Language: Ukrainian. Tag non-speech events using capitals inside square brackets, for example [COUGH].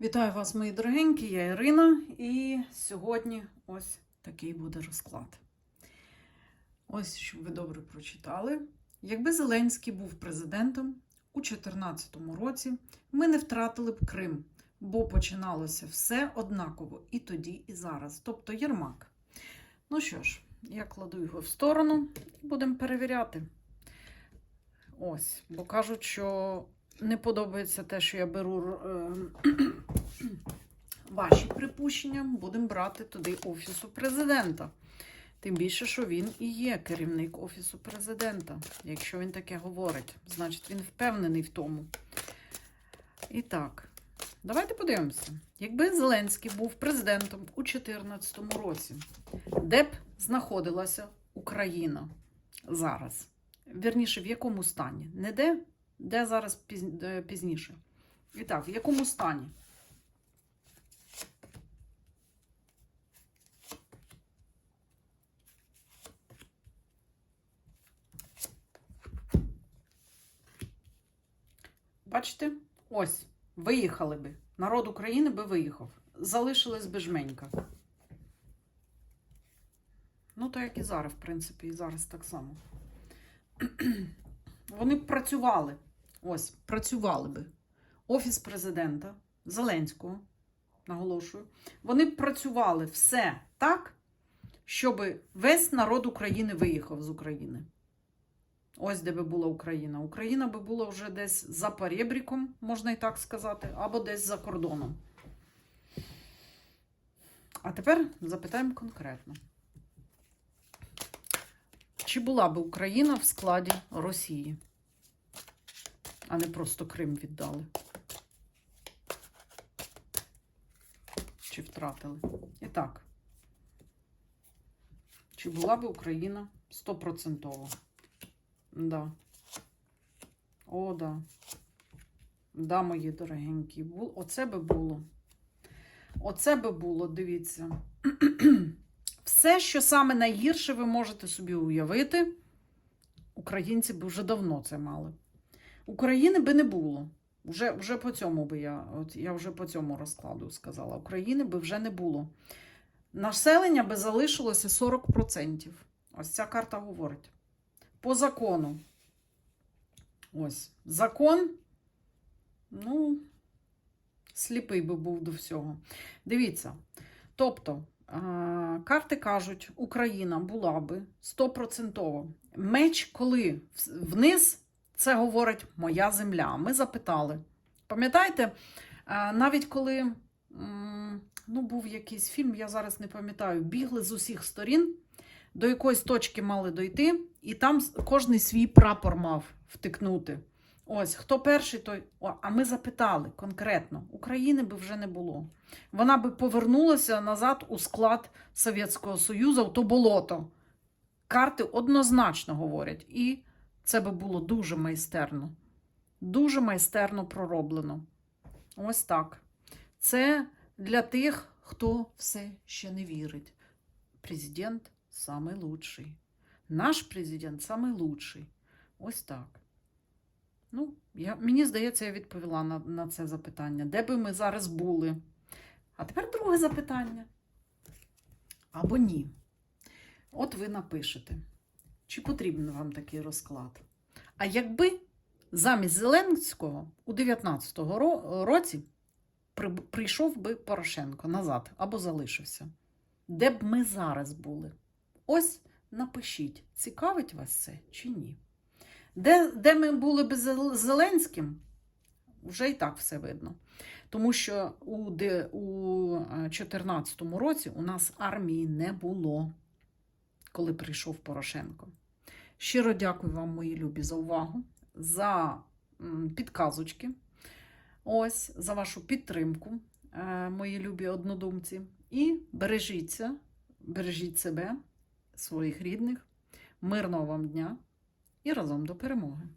Вітаю вас, мої дорогенькі, я Ірина, і сьогодні ось такий буде розклад. Ось, щоб ви добре прочитали. Якби Зеленський був президентом у 2014 році, ми не втратили б Крим, бо починалося все однаково і тоді, і зараз, тобто Єрмак. Ну що ж, я кладу його в сторону і будемо перевіряти. Ось, бо кажуть, що не подобається те, що я беру е, [CLEARS THROAT] ваші припущення, будемо брати туди Офісу президента. Тим більше, що він і є керівник Офісу президента. Якщо він таке говорить, значить він впевнений в тому. І так, давайте подивимося. Якби Зеленський був президентом у 2014 році, де б знаходилася Україна зараз? Вірніше, в якому стані? Не де, де зараз пізніше. І так, в якому стані? Бачите? Ось, виїхали би. Народ України би виїхав. Залишилась би жменька. Ну, так як і зараз, в принципі, і зараз так само. [CLEARS THROAT] Вони б працювали. Ось, працювали би. Офіс президента Зеленського, наголошую, вони б працювали все так, щоб весь народ України виїхав з України. Ось де би була Україна. Україна би була вже десь за перебріком, можна і так сказати, або десь за кордоном. А тепер запитаємо конкретно. Чи була би Україна в складі Росії, а не просто Крим віддали? Чи втратили? І так. Чи була би Україна стопроцентово? Да. О, да. Да, мої дорогенькі. Оце би було. Оце би було, дивіться. [CLEARS THROAT] Все, що саме найгірше ви можете собі уявити, українці б вже давно це мали. України би не було. Вже, вже по цьому би я, от я вже по цьому розкладу сказала. України би вже не було. Населення би залишилося 40%. Ось ця карта говорить. По закону. Ось. Закон, ну, сліпий би був до всього. Дивіться. Тобто, карти кажуть, Україна була би стопроцентово. Меч, коли вниз, це говорить моя земля. Ми запитали. Пам'ятаєте, навіть коли ну, був якийсь фільм, я зараз не пам'ятаю, бігли з усіх сторін, до якоїсь точки мали дойти, і там кожний свій прапор мав втикнути. Ось, хто перший, той. О, а ми запитали конкретно: України би вже не було. Вона би повернулася назад у склад Совєтського Союзу в то болото. Карти однозначно говорять. І це би було дуже майстерно. Дуже майстерно пророблено. Ось так. Це для тих, хто все ще не вірить. Президент самий лучший. Наш президент самий лучший. Ось так. Ну, я, мені здається, я відповіла на, на це запитання. Де би ми зараз були? А тепер друге запитання. Або ні. От ви напишете, чи потрібен вам такий розклад? А якби замість Зеленського у 19-го році прийшов би Порошенко назад або залишився, де б ми зараз були? Ось напишіть, цікавить вас це чи ні? Де, де ми були б з Зеленським, вже і так все видно. Тому що у 2014 році у нас армії не було, коли прийшов Порошенко. Щиро дякую вам, мої любі, за увагу, за підказочки, ось, за вашу підтримку, е, мої любі однодумці. І бережіться, бережіть себе, своїх рідних, мирного вам дня і разом до перемоги!